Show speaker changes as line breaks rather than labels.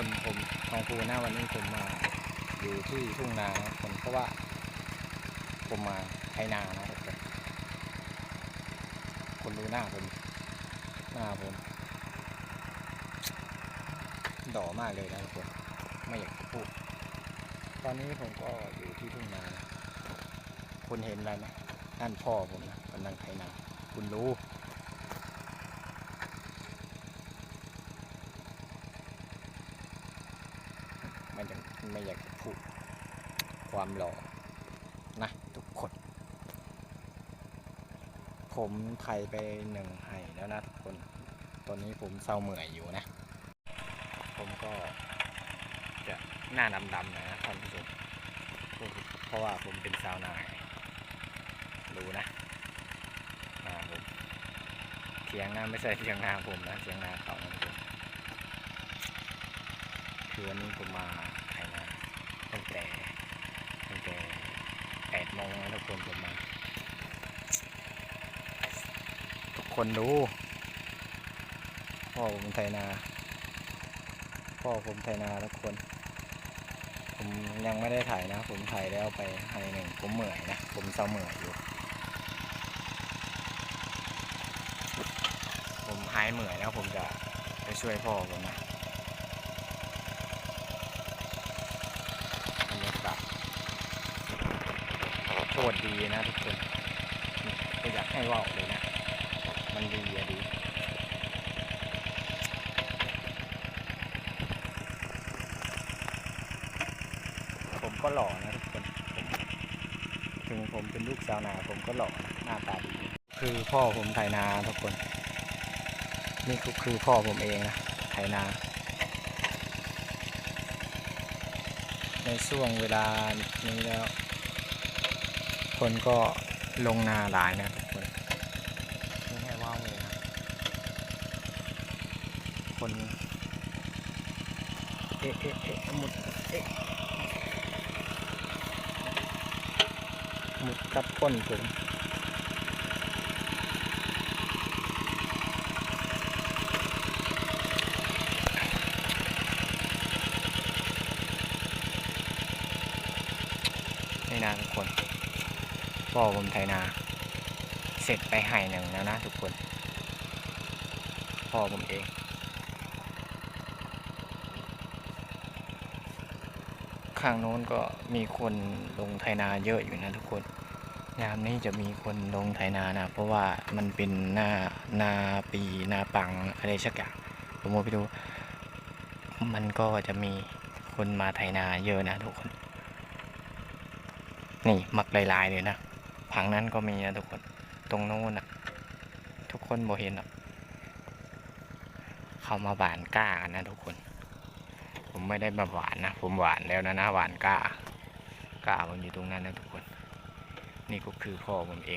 คนผมทองภูหน้าวันนี้ผมมาอยู่ที่ทุ่งนานะคนเพราะว่า ผมมาไถนานะคนคนดูหน้าผมหน้าผมดอมากเลยนะทุกคนไม่อยากจะพูด ตอนนี้ผมก็อยู่ที่ทุ่งนานะคุณเห็นอะไรไหมนั่นพ่อผมนะกำลังไถนา คุณรู้ ไม่อยากไม่อยากพูดความหล่อนะทุกคน ผมไทยไปหนึ่งไห่แล้วนะทุกคน ตอนนี้ผมเศร้าเหมื่อยอยู่นะ ผมก็จะหน้าดำๆหน่อยนะท่านผู้ชมเพราะว่าผมเป็นสาวนายรู้นะอ่าผมเถียงนาไม่ใช่เถียงนาผมนะเถียงนาเขานะทุกคน คือวันนี้ผมมาไถนาตั้งแต่ตั้งแต่แปดโมงนะทุกคนผมมา ทุกคนดูพ่อผมไถนาพ่อผมไถนาทุกคน ผมยังไม่ได้ถ่ายนะ ผมถ่ายแล้วไปให้หนึ่งผมเหมื่อยนะ ผมเศร้าเหมื่อยอยู่ ผมหายเหมื่อยแล้วผมจะไปช่วยพ่อผมนะ บรรยากาศโคตรดีนะทุกคนก็อยากให้ว่าวเลยนะ มันดีอะดีผมก็หล่อนะทุกคนถึงผมเป็นลูกสาวนาผมก็หล่อหน้าตาดี คือพ่อผมไถนาทุกคน นี่คือพ่อผมเองนะไถนา ในช่วงเวลานี้แล้ว คนก็ลงนาหลายนะทุกคนไม่ให้ว่าวเลยนะคนเอ๊ะเอ๊ะเอ๊ะหมุดเอ๊ะหมุดกัดก้นผมนี่นะทุกคน พ่อผมไถนา เสร็จไปไห่หนึ่งแล้วนะทุกคน พ่อผมเองข้างโน้นก็มีคนลงไถนาเยอะอยู่นะทุกคนยามนี้จะมีคนลงไถนานะ เพราะว่ามันเป็นหน้านาปีนาปังอะไรสักอย่างผมมไปดู มันก็จะมีคนมาไถนาเยอะนะทุกคน นี่มักลายๆเลยนะ ผังนั้นก็มีนะทุกคน ตรงโน้นนะทุกคนบ่เห็นอะเขามาหวานกล้ากันนะทุกคน ผมไม่ได้มาหวานนะ ผมหวานแล้วนะนะหวานกล้ากล้ามันอยู่ตรงนั้นนะทุกคน นี่ก็คือพ่อผมเอง